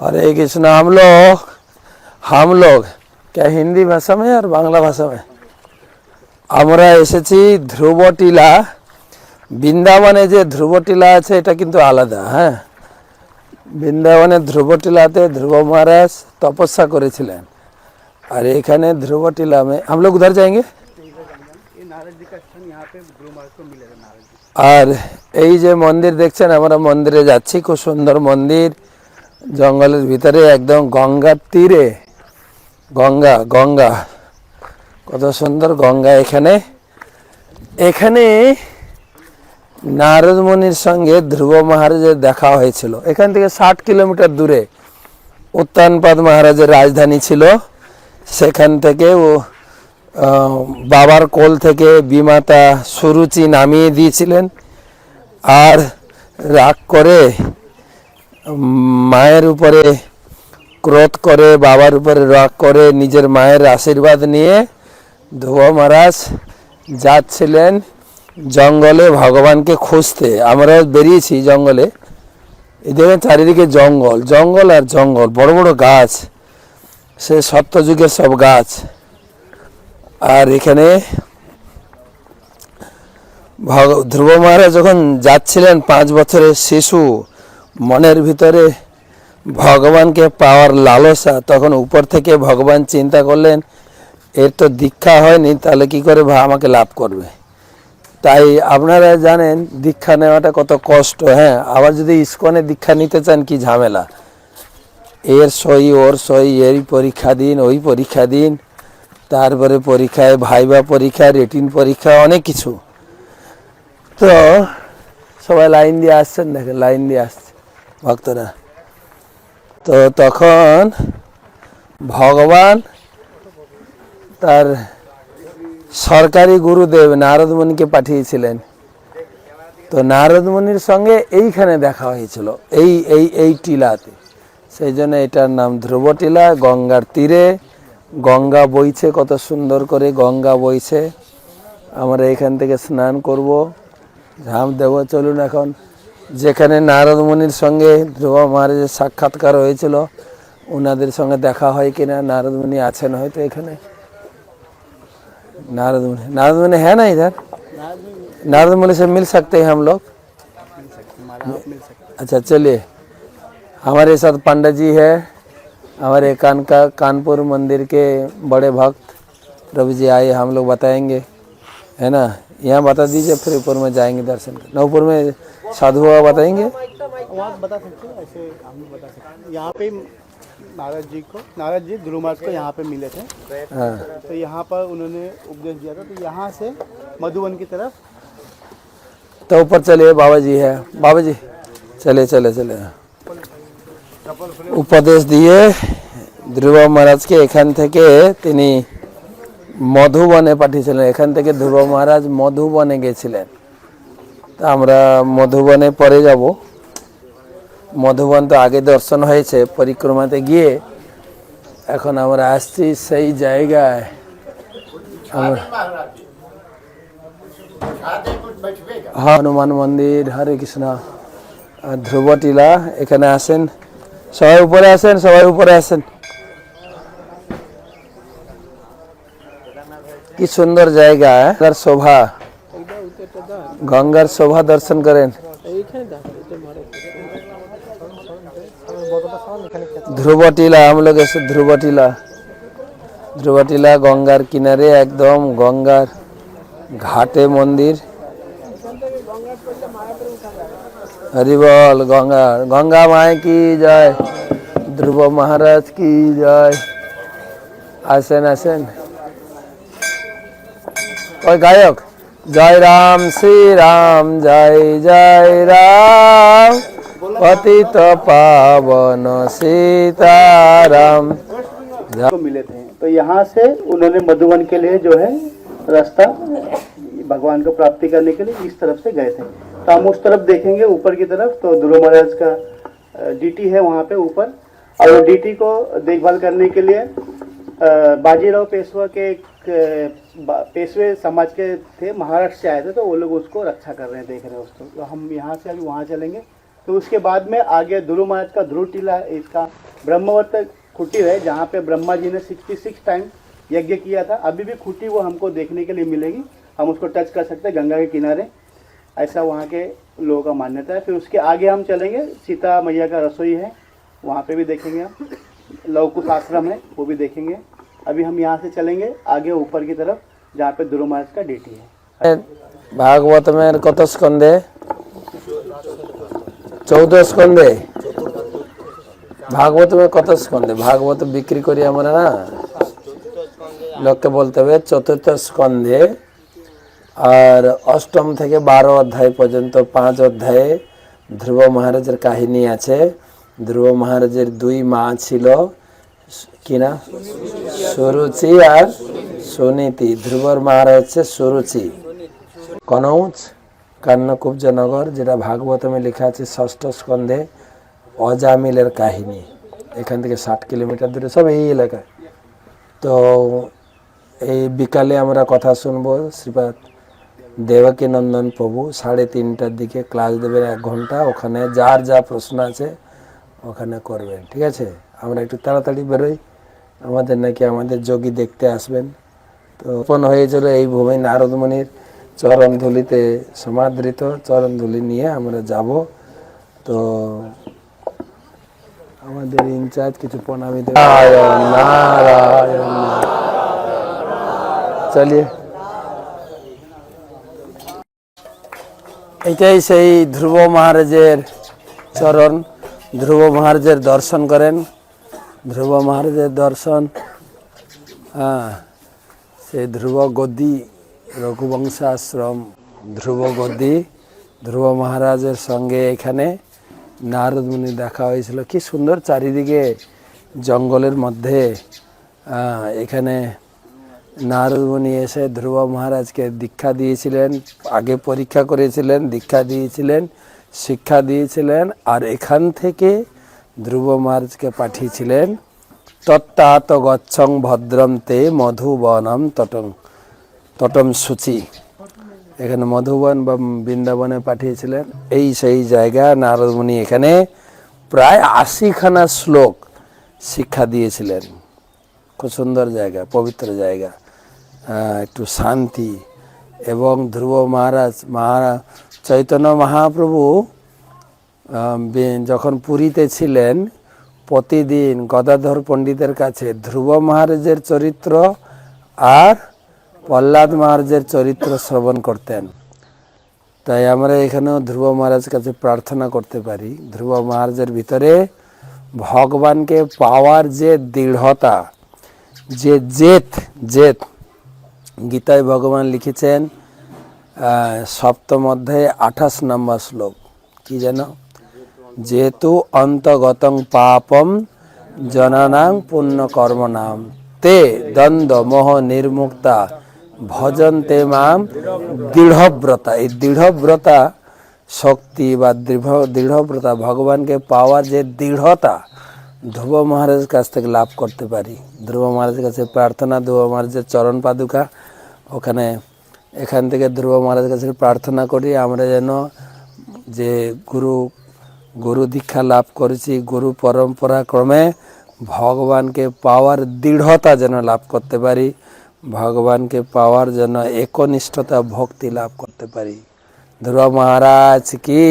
हरे कृष्ण हम लोग हम लोग क्या हिंदी भाषा में और बांग्ला भाषा में আমরা এসেছি ধ্রুবটিলা বৃন্দাবনে যে ধ্রুবটিলা আছে এটা কিন্তু আলাদা হ্যাঁ বৃন্দাবনের ধ্রুবটিলাতে ধ্রুব মহারাজ তপস্যা করেছিলেন আর এখানে ধ্রুবটিলা में हम लोग उधर जाएंगे ये नारद जी का स्थान यहाँ पे गुरु महाराज को मिले थे नारद जी আর এই যে মন্দির দেখছেন আমরা মন্দিরে যাচ্ছি খুব সুন্দর মন্দির জঙ্গলের ভিতরে একদম গঙ্গার তীরে। গঙ্গা গঙ্গা। কত সুন্দর গঙ্গা এখানে। এখানে নারদ মুনির সঙ্গে ধ্রুব মহারাজের দেখা হয়েছিল। এখান থেকে ষাট কিলোমিটার দূরে উত্তানপাদ মহারাজের রাজধানী ছিল। সেখান থেকে ও বাবার কোল থেকে বিমাতা সুরুচি নামিয়ে দিয়েছিলেন। আর রাগ করে মায়ের উপরে ক্রোধ করে, বাবার উপরে রাগ করে, নিজের মায়ের আশীর্বাদ নিয়ে ধ্রুব মহারাজ যাচ্ছিলেন জঙ্গলে ভগবানকে খুঁজতে। আমরা বেরিয়েছি জঙ্গলে। দেখেন চারিদিকে জঙ্গল জঙ্গল আর জঙ্গল, বড় বড় গাছ, সে সত্যযুগের সব গাছ। আর এখানে ধ্রুব মহারাজ যখন যাচ্ছিলেন, পাঁচ বছরের শিশু মনের ভিতরে ভগবানকে পাওয়ার লালসা, তখন উপর থেকে ভগবান চিন্তা করলেন, এর তো দীক্ষা হয়নি, তাহলে কি করে আমাকে লাভ করবে? তাই আপনারা জানেন, দীক্ষা নেওয়াটা কত কষ্ট হ্যাঁ? আবার যদি ইস্কনে দীক্ষা নিতে চান, কি ঝামেলা? এর সই, ওর সই এই পরীক্ষা দিন, ওই পরীক্ষা দিন, তারপরে পরীক্ষায় ভাইবা পরীক্ষা, রেটিন পরীক্ষা, অনেক কিছু। তো সবাই লাইন দিয়ে আসছেন দেখেন, লাইন দিয়ে আসছে ভক্তরা। তো তখন ভগবান তার সরকারি গুরুদেব নারদ মুনিকে পাঠিয়েছিলেন। তো নারদ মুনির সঙ্গে এইখানে দেখা হয়েছিল, এই এই এই টিলাতে। সেই জন্য এটার নাম ধ্রুব টিলা, গঙ্গার তীরে। গঙ্গা বইছে, কত সুন্দর করে গঙ্গা বইছে। আমরা এখান থেকে স্নান করব। ঝাঁপ দেব চলুন এখন। যেখানে নারদ মুনির সঙ্গে ধ্রুব মহারাজের সাক্ষাৎকার হয়েছিল ওনাদের সঙ্গে দেখা হয় কিনা নারদ মুনি আছেন হয়তো এখানে नारद मुनि नारद मुनि है ना इधर नारद मुनि से मिल सकते हैं हम लोग हमारा आप मिल सकते अच्छा चलिए हमारे साथ पंडित जी है हमारे कान का कानपुर मंदिर के बड़े भक्त प्रभु जी आए हम लोग बताएंगे है ना यहाँ बता दीजिए फिर ऊपर में जाएंगे दर्शन करने ऊपर में साधु बाबा बताएंगे हैं वहाँ बता सकते हैं ऐसे हम भी बता सकते हैं यहाँ पे नारद जी को नारद जी ध्रुव महाराज को यहाँ पे मिले थे हाँ तो यहाँ पर उन्होंने उपदेश दिया था तो यहाँ से मधुबन की तरफ तो ऊपर चलिए बाबा जी है बाबा जी चले चले चले উপদেশ দিয়ে ধ্রুব মহারাজকে এখান থেকে তিনি মধুবনে পাঠিয়েছিলেন। এখান থেকে ধ্রুব মহারাজ মধুবনে গেছিলেন। তা আমরা মধুবনে পরে যাব। মধুবন তো আগে দর্শন হয়েছে, পরিক্রমাতে গিয়ে। এখন আমরা আসছি সেই জায়গায়। হনুমান মন্দির, হরে কৃষ্ণ। আর ধ্রুব টিলা এখানে আসেন। সবাই উপরে আসেন, সবাই উপরে আসেন। কি সুন্দর জায়গা হ্যাঁ? গঙ্গার শোভা। গঙ্গার শোভা দর্শন করেন। ধ্রুবটিলা, আমলোক ধ্রুবটিলা। ধ্রুবটিলা গঙ্গার কিনারে একদম গঙ্গার ঘাটে মন্দির। হরিবল গঙ্গা। গঙ্গা মায় কি জয়? ধ্রুব মহারাজ কি জয়? আসেন আসেন। ওই গায়ক জয় রাম শ্রী রাম জয় জয় রাম পতিত পাবন সীতারাম को मिले थे तो यहाँ से उन्होंने मधुबन के लिए जो है रास्ता भगवान को प्राप्ति करने के लिए इस तरफ से गए थे तो हम उस तरफ देखेंगे ऊपर की तरफ तो ध्रुव महाराज का डीटी है वहाँ पे ऊपर और डीटी को देखभाल करने के लिए अ, बाजीराव पेशवा के एक पेशवे समाज के थे, महाराष्ट्र से आए थे तो वो लोग उसको रक्षा कर रहे हैं, देख रहे हैं उसको। तो हम यहाँ से, अभी वहाँ चलेंगे। तो उसके बाद में आगे ध्रुव महाराज का ध्रुव टीला, इसका ब्रह्मवत खुटी है जहाँ पे ब्रह्मा जी ने 66 टाइम यज्ञ किया था। अभी भी खुटी वो हमको देखने के लिए मिलेगी। हम उसको टच कर सकते हैं गंगा के किनारे। ऐसा वहाँ के लोगों का मान्यता है। फिर उसके आगे हम चलेंगे। सीता मैया का रसोई है। वहाँ पे भी देखेंगे हम। लवकुश आश्रम है वो भी देखेंगे अभी हम यहाँ से चलेंगे आगे ऊपर की तरफ जहाँ पे ध्रुव महाराज का डेटी है ভাগবতমের কত স্কন্ধে চৌদ্দ স্কন্ধে ভাগবতমের কত স্কন্ধে ভাগবত বিক্রি করি আমরা না লোককে বলতে হবে চতুর্থ স্কন্ধে আর অষ্টম থেকে বারো অধ্যায় পর্যন্ত পাঁচ অধ্যায়ে ধ্রুব মহারাজের কাহিনী আছে ধ্রুব মহারাজের দুই মা ছিল কিনা সুরুচি আর সুনীতি। ধ্রুবর মার হচ্ছে সুরুচি। কনৌজ কান্নকুব্জনগর যেটা ভাগবতমে লেখা আছে ষষ্ঠ স্কন্ধে, অজামিলের কাহিনী। এখান থেকে ষাট কিলোমিটার দূরে, সব এই এলাকায়। তো এই বিকালে আমরা কথা শুনব শ্রীপাদ দেবকী নন্দন প্রভু, সাড়ে তিনটার দিকে ক্লাস দেবেন এক ঘণ্টা, ওখানে যার যা প্রশ্ন আছে ওখানে করবেন ঠিক আছে? আমরা একটু তাড়াতাড়ি বেরোই। আমাদের নাকি আমাদের যোগী দেখতে আসবেন। তো ওপেন হয়েছিল এই ভূমি নারদমণির চরণ ধুলিতে সমাদৃত। চরণ ধুলি নিয়ে আমরা যাব। তো আমাদের ইনচার্জ কিছু প্রণামী দেবে। চলিয়ে। এটাই সেই ধ্রুব মহারাজের চরণ। ধ্রুব মহারাজের দর্শন করেন। ধ্রুব মহারাজের দর্শন হ্যাঁ সেই ধ্রুব গদ্দি রঘুবংশাশ্রম, ধ্রুব গদ্দি ধ্রুব মহারাজের সঙ্গে এখানে নারদ মুনি দেখা হয়েছিল। কি সুন্দর চারিদিকে জঙ্গলের মধ্যে এখানে নারদ মুনি এসে ধ্রুব মহারাজকে দীক্ষা দিয়েছিলেন, আগে পরীক্ষা করেছিলেন, দীক্ষা দিয়েছিলেন। শিক্ষা দিয়েছিলেন আর এখান থেকে ধ্রুব মহারাজকে পাঠিয়েছিলেন। তত্তাত গচ্ছং ভদ্রম তে মধুবনম তটং তটম সূচি। এখানে মধুবন বা বৃন্দাবনে পাঠিয়েছিলেন। এই সেই জায়গা নারদমণি এখানে প্রায় আশিখানা শ্লোক শিক্ষা দিয়েছিলেন। খুব সুন্দর জায়গা, পবিত্র জায়গা একটু শান্তি। এবং ধ্রুব মহারাজ মহারা চৈতন্য মহাপ্রভু যখন পুরীতে ছিলেন, প্রতিদিন গদাধর পণ্ডিতের কাছে ধ্রুব মহারাজের চরিত্র আর প্রহ্লাদ মহারাজের চরিত্র শ্রবণ করতেন। তাই আমরা এখানেও ধ্রুব মহারাজ কাছে প্রার্থনা করতে পারি। ধ্রুব মহারাজের ভিতরে ভগবানকে পাওয়ার যে দৃঢ়তা, যে জেত জেত গীতায় ভগবান লিখেছেন সপ্তম অধ্যায়ে আঠাশ নম্বর শ্লোক। কি যেন? যেহেতু অন্তগতং পাপম জনানাং পুণ্য কর্মনাম তে দ্বন্দ্ব মোহ নির্মুক্তা ভজন্তে মাম দৃঢ়ব্রতা। এই দৃঢ়ব্রতা শক্তি বা দৃঢ়, দৃঢ়ব্রতা ভগবানকে পাওয়ার যে দৃঢ়তা, ধ্রুব মহারাজের কাছ থেকে লাভ করতে পারি। ধ্রুব মহারাজের কাছে প্রার্থনা, ধ্রুব মহারাজের চরণ পাদুকা, ওখানে এখান থেকে ধ্রুব মহারাজের কাছে প্রার্থনা করি আমরা যেন যে গুরু গুরু দীক্ষা লাভ করেছি গুরু পরম্পরা ক্রমে ভগবানকে পাওয়ার দৃঢ়তা যেন লাভ করতে পারি ভগবানকে পাওয়ার জন্য একনিষ্ঠতা ভক্তি লাভ করতে পারি ধ্রুব মহারাজ কি।